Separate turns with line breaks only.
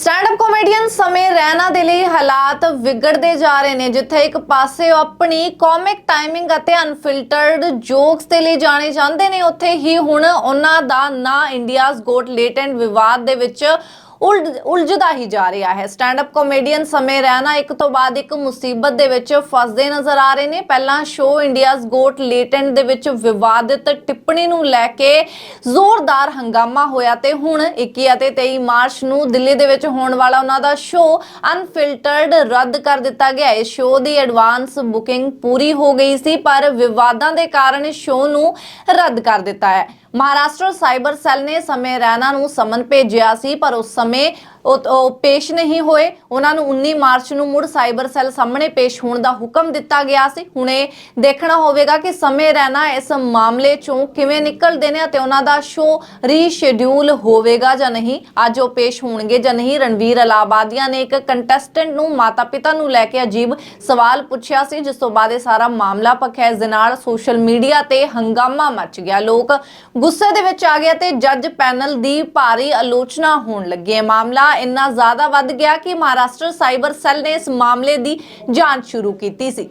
Stand up comedian ਸਮੇਂ ਰਹਿਣਾ ਦੇ ਲਈ ਹਾਲਾਤ ਵਿਗੜਦੇ ਜਾ ਰਹੇ ਨੇ, ਜਿੱਥੇ ਇੱਕ ਪਾਸੇ ਉਹ ਆਪਣੀ ਕਾਮਿਕ ਟਾਈਮਿੰਗ ਅਤੇ ਅਨਫਿਲਟਰਡ ਜੋਕਸ ਦੇ ਲਈ ਜਾਣੇ ਜਾਂਦੇ ਨੇ, ਉੱਥੇ ਹੀ ਹੁਣ ਉਹਨਾਂ ਦਾ ਨਾਂ ਇੰਡੀਆਜ਼ ਗੋਟ ਲੇਟੈਂਟ ਵਿਵਾਦ ਦੇ ਵਿੱਚ ਉਲਝਦਾ ਹੀ ਜਾ ਰਿਹਾ ਹੈ। ਸਟੈਂਡ ਅਪ ਕਾਮੇਡੀਅਨ ਸਮੇਂ ਰਹਿਣਾ ਇੱਕ ਤੋਂ ਬਾਅਦ ਇੱਕ ਮੁਸੀਬਤ ਦੇ ਵਿੱਚ ਫਸਦੇ ਨਜ਼ਰ ਆ ਰਹੇ ਨੇ। ਪਹਿਲਾਂ ਸ਼ੋ ਇੰਡੀਆਜ਼ ਗੋਟ ਲੇਟੈਂਟ ਦੇ ਵਿੱਚ ਵਿਵਾਦਿਤ ਟਿੱਪਣੀ ਨੂੰ ਲੈ ਕੇ ਜ਼ੋਰਦਾਰ ਹੰਗਾਮਾ ਹੋਇਆ ਤੇ ਹੁਣ 21 ਅਤੇ 23 ਮਾਰਚ ਨੂੰ ਦਿੱਲੀ ਦੇ ਵਿੱਚ ਹੋਣ ਵਾਲਾ ਉਹਨਾਂ ਦਾ ਸ਼ੋ ਅਨਫਿਲਟਰਡ ਰੱਦ ਕਰ ਦਿੱਤਾ ਗਿਆ। ਇਸ ਸ਼ੋ ਦੀ ਐਡਵਾਂਸ ਬੁਕਿੰਗ ਪੂਰੀ ਹੋ ਗਈ ਸੀ, ਪਰ ਵਿਵਾਦਾਂ ਦੇ ਕਾਰਨ ਇਸ ਸ਼ੋ ਨੂੰ ਰੱਦ ਕਰ ਦਿੱਤਾ ਹੈ। ਮਹਾਰਾਸ਼ਟਰ ਸਾਈਬਰ ਸੈੱਲ ਨੇ ਸਮੇਂ ਰੈਨਾ ਨੂੰ ਸਮਨ ਭੇਜਿਆ ਸੀ ਪਰ ਉਸ ਸਮੇਂ ਉਹ ਪੇਸ਼ ਨਹੀਂ ਹੋਏ। ਉਹਨਾਂ ਨੂੰ 19 ਮਾਰਚ ਨੂੰ ਮੁੜ ਸਾਈਬਰ ਸੈੱਲ ਸਾਹਮਣੇ ਪੇਸ਼ ਹੋਣ ਦਾ ਹੁਕਮ ਦਿੱਤਾ ਗਿਆ ਸੀ। ਹੁਣੇ ਦੇਖਣਾ ਹੋਵੇਗਾ ਕਿ ਸਮੇਂ ਰੈਨਾ ਇਸ ਮਾਮਲੇ ਚੋਂ ਕਿਵੇਂ ਨਿਕਲਦੇ ਨੇ ਅਤੇ ਉਹਨਾਂ ਦਾ ਸ਼ੋ ਰੀਸ਼ੈਡਿਊਲ ਹੋਵੇਗਾ ਜਾਂ ਨਹੀਂ। ਅੱਜ ਉਹ ਪੇਸ਼ ਹੋਣਗੇ ਜਾਂ ਨਹੀਂ। ਰਣਵੀਰ ਅਲਾਬਾਦੀਆਂ ਨੇ ਇੱਕ ਕੰਟੈਸਟੈਂਟ ਨੂੰ ਮਾਤਾ-ਪਿਤਾ ਨੂੰ ਲੈ ਕੇ ਅਜੀਬ ਸਵਾਲ ਪੁੱਛਿਆ ਸੀ। ਜਿਸ ਤੋਂ ਬਾਅਦ ਇਹ ਸਾਰਾ ਮਾਮਲਾ ਪੱਖਿਆ ਇਸ ਦੇ ਨਾਲ ਸੋਸ਼ਲ ਮੀਡੀਆ ਤੇ ਹੰਗਾਮਾ ਮਚ ਗਿਆ। ਲੋਕ ਗੁੱਸੇ ਦੇ ਵਿੱਚ ਆ ਗਏ ਤੇ ਜੱਜ ਪੈਨਲ ਦੀ ਭਾਰੀ ਆਲੋਚਨਾ ਹੋਣ ਲੱਗੀ। ਹੈ ਮਾਮਲਾ ਇੰਨਾ ਜ਼ਿਆਦਾ ਵੱਧ ਗਿਆ ਕਿ ਮਹਾਰਾਸ਼ਟਰ ਸਾਈਬਰ ਸੈੱਲ ਨੇ ਇਸ ਮਾਮਲੇ ਦੀ ਜਾਂਚ ਸ਼ੁਰੂ ਕੀਤੀ ਸੀ।